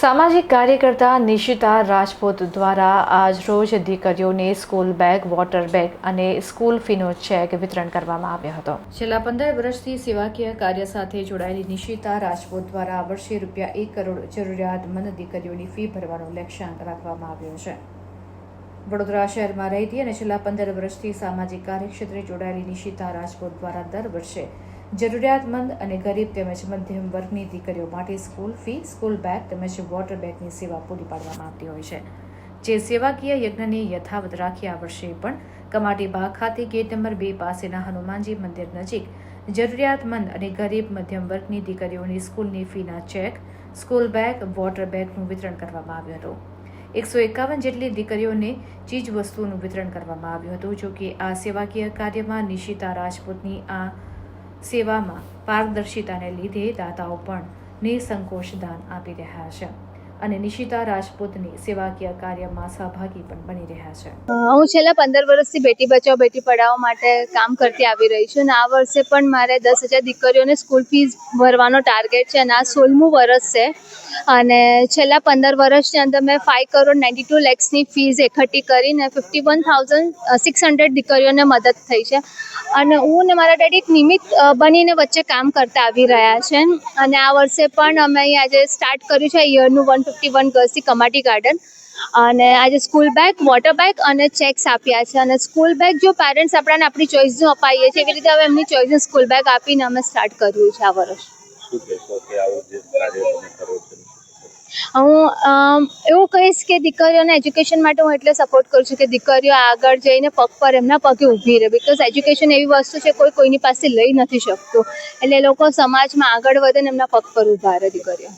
સામાજિક કાર્યકર્તા નિશિતા રાજપૂત દ્વારા આજ રોજ દીકરીઓને સ્કૂલ બેગ, વોટર બેગ અને સ્કૂલ ફીનો ચેક વિતરણ કરવામાં આવ્યો હતો. છેલ્લા પંદર વર્ષથી સેવાકીય કાર્ય સાથે જોડાયેલી નિશિતા રાજપૂત દ્વારા વર્ષે રૂપિયા એક કરોડ જરૂરિયાતમંદ દીકરીઓની ફી ભરવાનો લક્ષ્યાંક રાખવામાં આવ્યો છે. વડોદરા શહેરમાં રહેતી અને છેલ્લા પંદર વર્ષથી સામાજિક કાર્યક્ષેત્રે જોડાયેલી નિશિતા રાજપૂત દ્વારા દર વર્ષે જરૂરિયાતમંદ અને ગરીબ તેમજ મધ્યમ વર્ગની દીકરીઓ માટે સ્કૂલ ફી, સ્કૂલ બેગ તેમજ વોટર બેગની સેવા પૂરી પાડવામાં આવતી હોય છે. જે સેવાકીય યજ્ઞને યથાવત રાખી આ વર્ષે પણ કમાટી બાગ ખાતે ગેટ નંબર બે પાસેના હનુમાનજી મંદિર નજીક જરૂરિયાતમંદ અને ગરીબ મધ્યમ વર્ગની દીકરીઓની સ્કૂલની ફીના ચેક, સ્કૂલ બેગ, વોટર બેગનું વિતરણ કરવામાં આવ્યું હતું. એકસો એકાવન જેટલી દીકરીઓને ચીજ વસ્તુઓનું વિતરણ કરવામાં આવ્યું હતું જો કે આ સેવાકીય કાર્યમાં નિશિતા રાજપૂતની આ સેવામાં પારદર્શિતાને લીધે દાતાઓ પણ નિસંકોચ દાન આપી રહ્યા છે અને નિશિતા રાજપૂતની સેવાકીય કાર્યમાં સહભાગી પણ બની રહ્યા છે. હું છેલ્લા પંદર વર્ષથી બેટી બચાવ, બેટી પઢાઓ માટે કામ કરતી આવી રહી છું અને આ વર્ષે પણ મારે દસ હજાર દીકરીઓને સ્કૂલ ફીસ ભરવાનો ટાર્ગેટ છે અને આ સોળમું વર્ષ છે. અને છેલ્લા પંદર વર્ષની અંદર મેં ફાઇવ કરોડ નાઇન્ટી ટુ લેક્સની ફીઝ એકઠી કરીને fifty one thousand six hundred દીકરીઓને મદદ થઈ છે. અને હું ને મારા ડેડી એક નિમિત્ત બનીને વચ્ચે કામ કરતા આવી રહ્યા છે. અને આ વર્ષે પણ અમે અહીં આજે સ્ટાર્ટ કર્યું છે યરનું વન ફિફ્ટી વન ગર્લ્સથી કમાટી ગાર્ડન અને આજે સ્કૂલ બેગ વોટર બેગ અને ચેક્સ આપ્યા છે. અને સ્કૂલ બેગ જો પેરેન્ટ્સ આપણાને આપણી ચોઈસનું અપાઈએ છીએ એવી રીતે હવે એમની ચોઈસનું સ્કૂલ બેગ આપીને અમે સ્ટાર્ટ કર્યું છે આ વર્ષ. હું એવું કહીશ કે દીકરીઓને એજ્યુકેશન માટે હું એટલે સપોર્ટ કરું છું કે દીકરીઓ આગળ જઈને પગ પર એમના પગે ઊભી રહે. બિકોઝ એજ્યુકેશન એવી વસ્તુ છે, કોઈ કોઈની પાસે લઈ નથી શકતું. એટલે લોકો સમાજમાં આગળ વધે ને એમના પગ પર ઊભા રહે દીકરીઓ.